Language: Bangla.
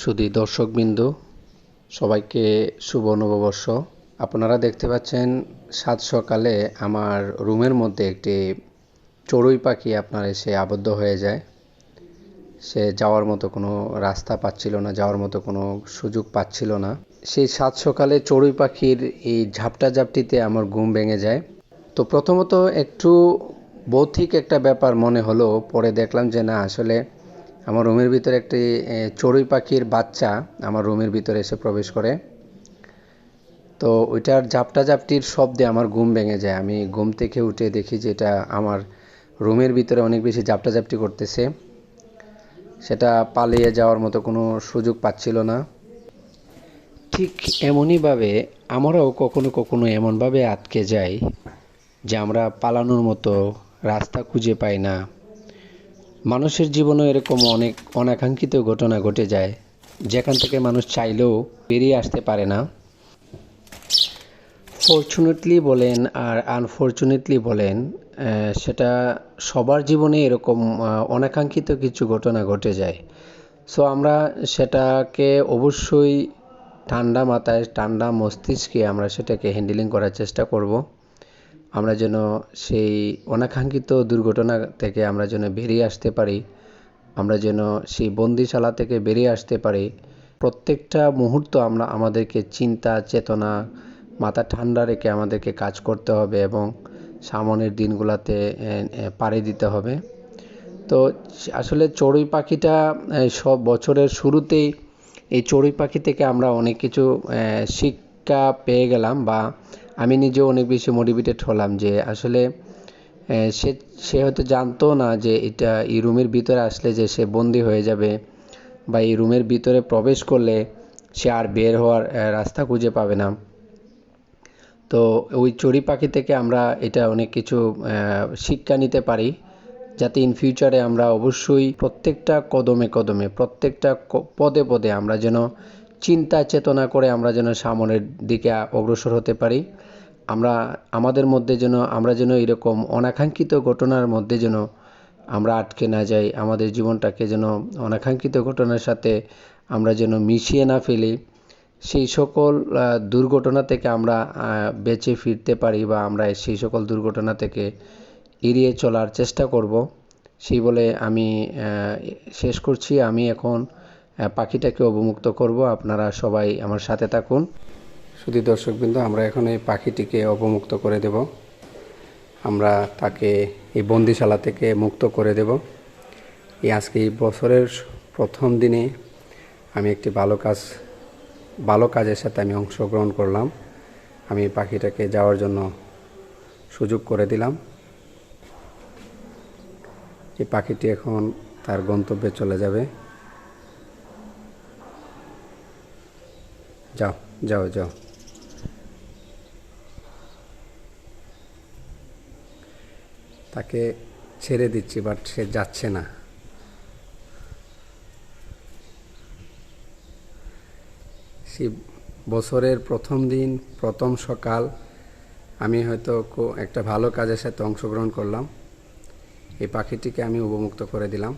শুধু দর্শকবৃন্দ, সবাইকে শুভ নববর্ষ। আপনারা দেখতে পাচ্ছেন সাত সকালে আমার রুমের মধ্যে একটি চড়ুই পাখি আপনার এসে আবদ্ধ হয়ে যায়। সে যাওয়ার মতো কোনো রাস্তা পাচ্ছিল না, যাওয়ার মতো কোনো সুযোগ পাচ্ছিল না। সেই সাত সকালে চড়ুই পাখির এই ঝাপটা ঝাপটিতে আমার ঘুম ভেঙে যায়। তো প্রথমত একটু বৌদ্ধিক একটা ব্যাপার মনে হলো, পরে দেখলাম যে না, আসলে আমার রুমের ভিতরে একটি চড়ুই পাখির বাচ্চা আমার রুমের ভিতরে এসে প্রবেশ করে। তো ওইটার ঝাপটা ঝাপটির শব্দে আমার ঘুম ভেঙে যায়। আমি ঘুম থেকে উঠে দেখি যে এটা আমার রুমের ভিতরে অনেক বেশি ঝাপটা ঝাপটি করতেছে। সেটা পালিয়ে যাওয়ার মতো কোনো সুযোগ পাচ্ছিল না। ঠিক এমনইভাবে আমরাও কখনো কখনো এমনভাবে আটকে যাই যে আমরা পালানোর মতো রাস্তা খুঁজে পাই না। মানুষের জীবনে এরকম অনেক অনাকাঙ্ক্ষিত ঘটনা ঘটে যায়। যেখান থেকে মানুষ চাইলেও বেরিয়ে আসতে পারে না। ফরচুনেটলি বলেন আর আনফর্চুনেটলি বলেন সেটা সবার জীবনে এরকম অনাকাঙ্ক্ষিত কিছু ঘটনা ঘটে যায়। সো আমরা সেটাকে অবশ্যই ঠান্ডা মাথায়, ঠান্ডা মস্তিষ্কে আমরা সেটাকে হ্যান্ডেলিং করার চেষ্টা করব। আমরা যেন সেই অনাকাঙ্ক্ষিত দুর্ঘটনা থেকে আমরা যেন বেরিয়ে আসতে পারি আমরা যেন সেই বন্দিশালা থেকে বেরিয়ে আসতে পারি। প্রত্যেকটা মুহূর্ত আমরা আমাদেরকে চিন্তা চেতনা মাথা ঠান্ডা রেখে আমাদেরকে কাজ করতে হবে এবং সামনের দিনগুলোতে পাড়ি দিতে হবে। তো আসলে চড়ুই পাখিটা সব বছরের শুরুতেই এই চড়ুই পাখি থেকে আমরা অনেক কিছু এ, শিক্ষা পেয়ে গেলাম বা আমি নিজেও অনেক বেশি মোটিভেটেড হলাম যে আসলে সে সে হয়তো জানতো না যে এটা এই রুমের ভিতরে আসলে যে সে বন্দি হয়ে যাবে বা এই রুমের ভিতরে প্রবেশ করলে সে আর বের হওয়ার রাস্তা খুঁজে পাবে না। তো ওই চড়ুই পাখি থেকে আমরা এটা অনেক কিছু শিক্ষা নিতে পারি যাতে ইন ফিউচারে আমরা অবশ্যই প্রত্যেকটা কদমে কদমে, প্রত্যেকটা পদে পদে আমরা যেন চিন্তা, চেতনা করে আমরা যেন সামনের দিকে অগ্রসর হতে পারি। আমরা, আমাদের মধ্যে যেন, আমরা যেন এরকম অনাকাঙ্ক্ষিত ঘটনার মধ্যে যেন আমরা আটকে না যাই, আমাদের জীবনটাকে যেন অনাকাঙ্ক্ষিত ঘটনার সাথে আমরা যেন মিশিয়ে না ফেলি। সেই সকল দুর্ঘটনা থেকে আমরা বেঁচে ফিরতে পারি বা আমরা সেই সকল দুর্ঘটনা থেকে এড়িয়ে চলার চেষ্টা করব। সেই বলে আমি শেষ করছি। আমি এখন পাখিটাকে অবমুক্ত করব। আপনারা সবাই আমার সাথে থাকুন। শুধু দর্শকবৃন্দ, আমরা এখন এই পাখিটিকে অবমুক্ত করে দেব। আমরা তাকে এই বন্দিশালা থেকে মুক্ত করে দেব। এই আজকে এই বছরের প্রথম দিনে আমি একটি ভালো কাজ, ভালো কাজের সাথে আমি অংশগ্রহণ করলাম। আমি পাখিটাকে যাওয়ার জন্য সুযোগ করে দিলাম। এই পাখিটি এখন তার গন্তব্যে চলে যাবে। যাও যাও যাও। তাকে ছেড়ে দিচ্ছি বাট সে যাচ্ছে না। সেই বছরের প্রথম দিন, প্রথম সকাল, আমি হয়তো একটা ভালো কাজের সাথে অংশগ্রহণ করলাম। এই পাখিটিকে আমি উপমুক্ত করে দিলাম।